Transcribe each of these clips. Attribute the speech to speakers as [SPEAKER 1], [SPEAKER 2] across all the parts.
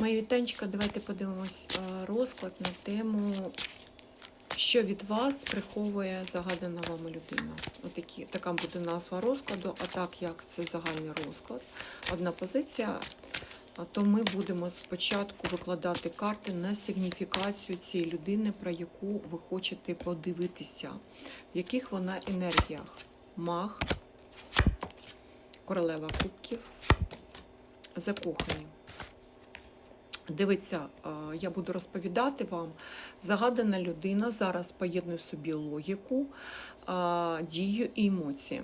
[SPEAKER 1] Мої вітанчика, давайте подивимось е, розклад на тему, що від вас приховує загадана вами людина. Отакі, така буде назва розкладу, а так як це загальний розклад, одна позиція, то ми будемо спочатку викладати карти на сигніфікацію цієї людини, про яку ви хочете подивитися, в яких вона енергіях. Маг, королева кубків, закохані. Дивіться, е, я буду розповідати вам. Загадана людина зараз поєднує собі логіку, е, дію і емоції.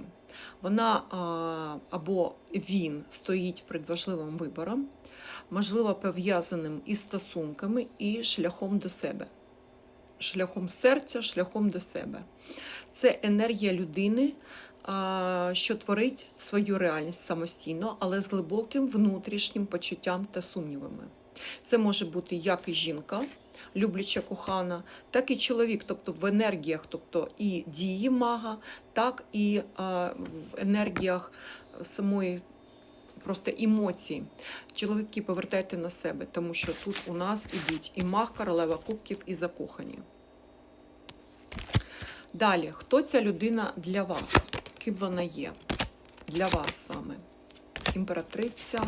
[SPEAKER 1] Вона е, або він стоїть перед важливим вибором, можливо, пов'язаним із стосунками і шляхом до себе. Шляхом серця, шляхом до себе. Це енергія людини, що творить свою реальність самостійно, але з глибоким внутрішнім почуттям та сумнівами. Це може бути як і жінка, любляча кохана, так і чоловік, тобто в енергіях, тобто і дії мага, так і а, в енергіях самої просто емоцій. Чоловіки, повертайте на себе, тому що тут у нас ідуть і маг, королева кубків, і закохані. Далі, хто ця людина для вас? Ким вона є? Для вас саме. Імператриця,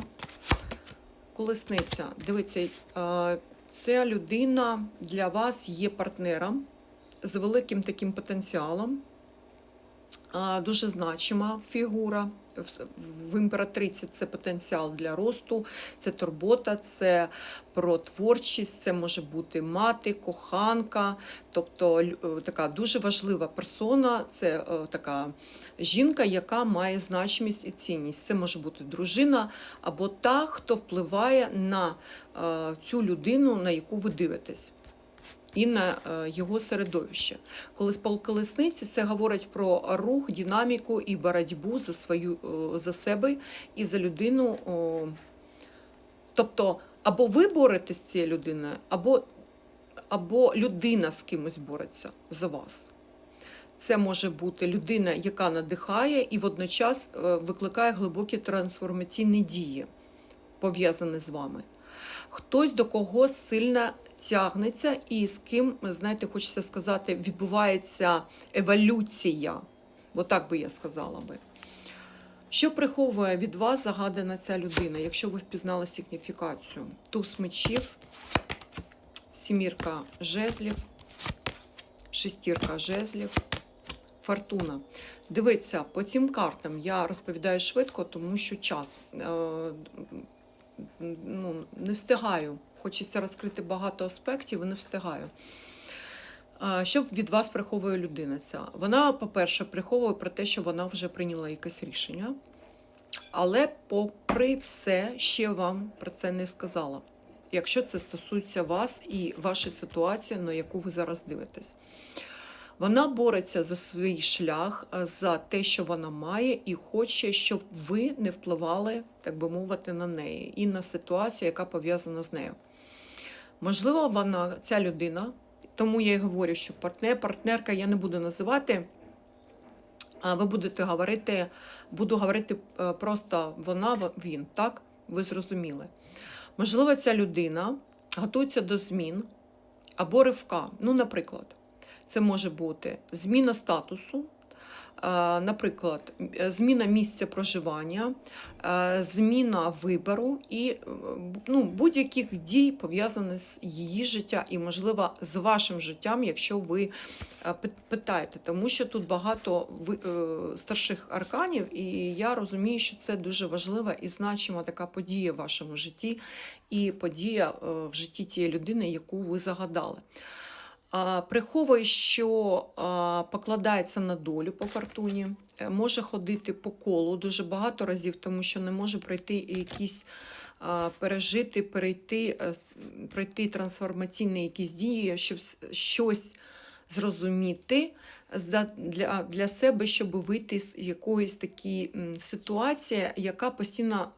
[SPEAKER 1] колесниця. Дивіться, ця людина для вас є партнером з великим таким потенціалом. Дуже значима фігура. В- імператриці це потенціал для росту, це турбота, це про творчість, це може бути мати, коханка, тобто е, така дуже важлива персона, це е, така жінка, яка має значимість і цінність. Це може бути дружина або та, хто впливає на е, цю людину, на яку ви дивитесь і на е, його середовище. Коли колесниці це говорить про рух, динаміку і боротьбу за свою е, за себе і за людину. Тобто, або ви боретесь з цією людиною, або, або людина з кимось бореться за вас. Це може бути людина, яка надихає і водночас е, викликає глибокі трансформаційні дії, пов'язані з вами хтось до кого сильно тягнеться, і з ким, знаєте, хочеться сказати, відбувається еволюція. Бо так би я сказала би. Що приховує від вас загадана ця людина, якщо ви впізнали сигніфікацію? Туз мечів, сімірка жезлів, шестірка жезлів, фортуна. Дивіться, по цим картам я розповідаю швидко, тому що час. Ну, не встигаю. Хочеться розкрити багато аспектів і не встигаю. Що від вас приховує людина ця? Вона, по-перше, приховує про те, що вона вже прийняла якесь рішення, але, попри все, ще вам про це не сказала. Якщо це стосується вас і вашої ситуації, на яку ви зараз дивитесь. Вона бореться за свій шлях, за те, що вона має, і хоче, щоб ви не впливали, так би мовити, на неї і на ситуацію, яка пов'язана з нею. Можливо, вона, ця людина, тому я й говорю, що партнер, партнерка я не буду називати. А ви будете говорити, буду говорити е, просто вона, він, так? Ви зрозуміли. Можливо, ця людина готується до змін або ривка. Ну, наприклад, це може бути зміна статусу, е, наприклад, зміна місця проживання, е, зміна вибору і е, ну, будь-яких дій пов'язаних з її життя і, можливо, з вашим життям, якщо ви е, питаєте. Тому що тут багато е, старших арканів, і я розумію, що це дуже важлива і значима така подія в вашому житті, і подія е, в житті тієї людини, яку ви загадали. Приховує, що покладається на долю по фортуні, е, може ходити по колу дуже багато разів, тому що не може пройти якісь пережити, перейти, е, пройти трансформаційні якісь дії, щоб щось зрозуміти для, для себе, щоб вийти з якоїсь такої ситуації, яка постійно,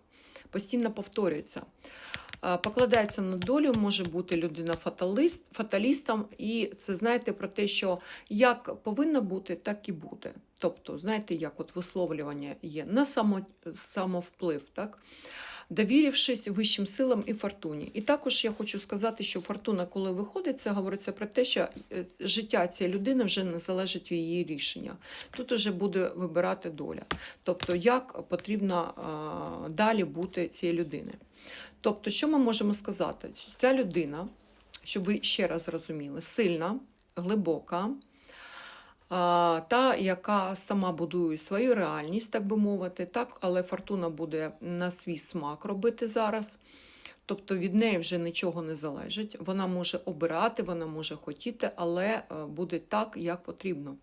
[SPEAKER 1] постійно повторюється. Покладається на долю, може бути людина фаталіст, фаталістом, і це знаєте про те, що як повинно бути, так і буде. Тобто, знаєте, як от висловлювання є на само, самовплив, так? Довірившись вищим силам і фортуні. І також я хочу сказати, що фортуна, коли виходить, це говориться про те, що е, життя цієї людини вже не залежить від її рішення. Тут вже буде вибирати доля. Тобто, як потрібно далі бути цієї людини. Тобто, що ми можемо сказати? Ця людина, щоб ви ще раз зрозуміли, сильна, глибока, та, яка сама будує свою реальність, так би мовити, так, але фортуна буде на свій смак робити зараз. Тобто від неї вже нічого не залежить. Вона може обирати, вона може хотіти, але е, буде так, як потрібно.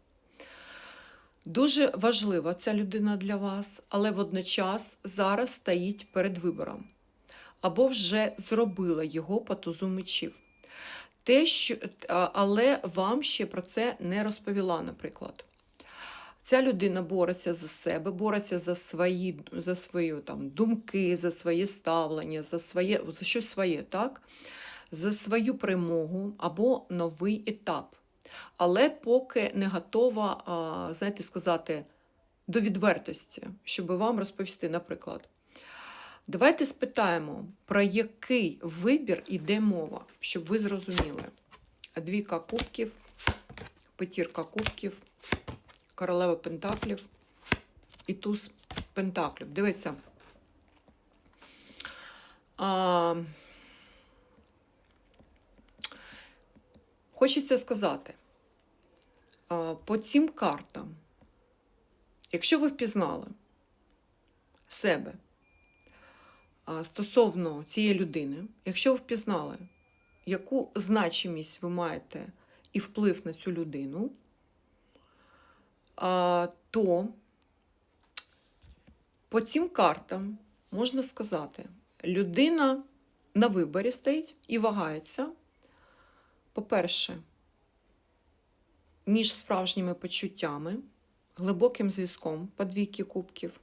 [SPEAKER 1] Дуже важлива ця людина для вас, але водночас зараз стоїть перед вибором. Або вже зробила його по мечів. Те, що, але вам ще про це не розповіла, наприклад. Ця людина бореться за себе, бореться за свої, за свої там, думки, за своє ставлення, за своє, за щось своє, так? за свою перемогу або новий етап. Але поки не готова, знаєте, сказати, до відвертості, щоб вам розповісти, наприклад. Давайте спитаємо, про який вибір йде мова, щоб ви зрозуміли. Двійка кубків, п'ятірка кубків, королева пентаклів і туз пентаклів. Дивіться. А, хочеться сказати, по цим картам, якщо ви впізнали себе, стосовно цієї людини, якщо ви впізнали, яку значимість ви маєте і вплив на цю людину, то по цим картам можна сказати, людина на виборі стоїть і вагається, по-перше, між справжніми почуттями, глибоким зв'язком по двійки кубків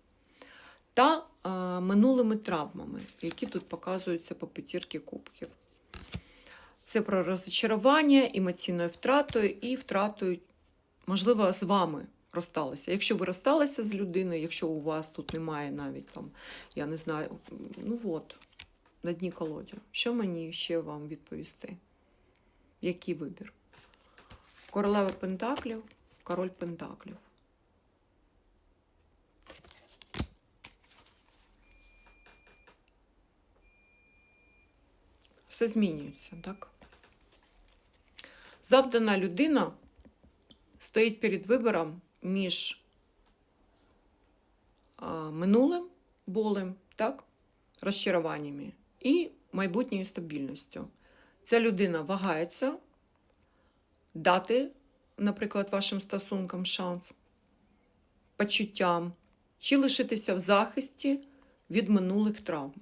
[SPEAKER 1] та е, минулими травмами, які тут показуються по п'ятірки кубків. Це про розчарування, емоційною втратою і втратою, можливо, з вами розсталися. Якщо ви розсталися з людиною, якщо у вас тут немає навіть там, я не знаю, ну от, на дні колоді. Що мені ще вам відповісти? Який вибір? Королева Пентаклів, король Пентаклів. Все змінюється, так? Завдана людина стоїть перед вибором між минулим болем, так, розчаруваннями і майбутньою стабільністю. Ця людина вагається дати, наприклад, вашим стосункам шанс, почуттям, чи лишитися в захисті від минулих травм.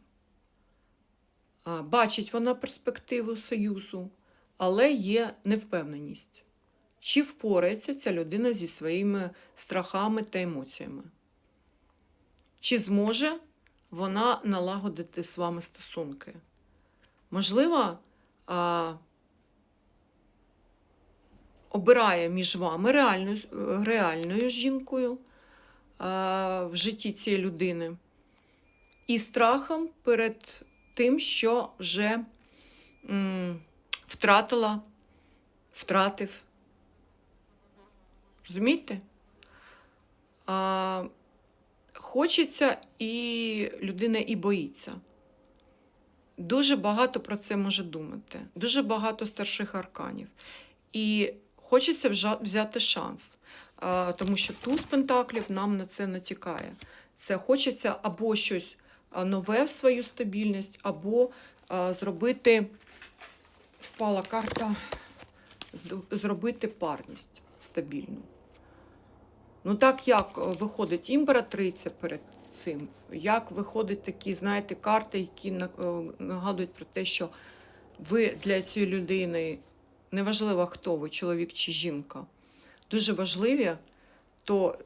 [SPEAKER 1] Бачить вона перспективу союзу, але є невпевненість. Чи впорається ця людина зі своїми страхами та емоціями? Чи зможе вона налагодити з вами стосунки? Можливо, а, обирає між вами реальною, реальною жінкою а, в житті цієї людини і страхом перед тим, що вже м, втратила, втратив. Розумієте? А, хочеться, і людина і боїться. Дуже багато про це може думати, дуже багато старших арканів. І хочеться взяти шанс, тому що туз пентаклів нам на це натякає. Це хочеться або щось нове в свою стабільність, або зробити, впала карта, зробити парність стабільну. Ну, так як е, виходить імператриця перед цим, як виходять такі, знаєте, карти, які е, нагадують про те, що ви для цієї людини, неважливо хто ви, чоловік чи жінка, дуже важливі, то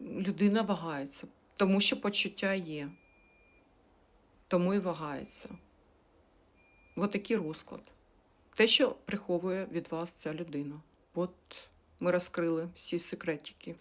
[SPEAKER 1] людина вагається, тому що почуття є. Тому і вагається. Ось такий розклад. Те, що приховує від вас ця людина. От ми розкрили всі секретики.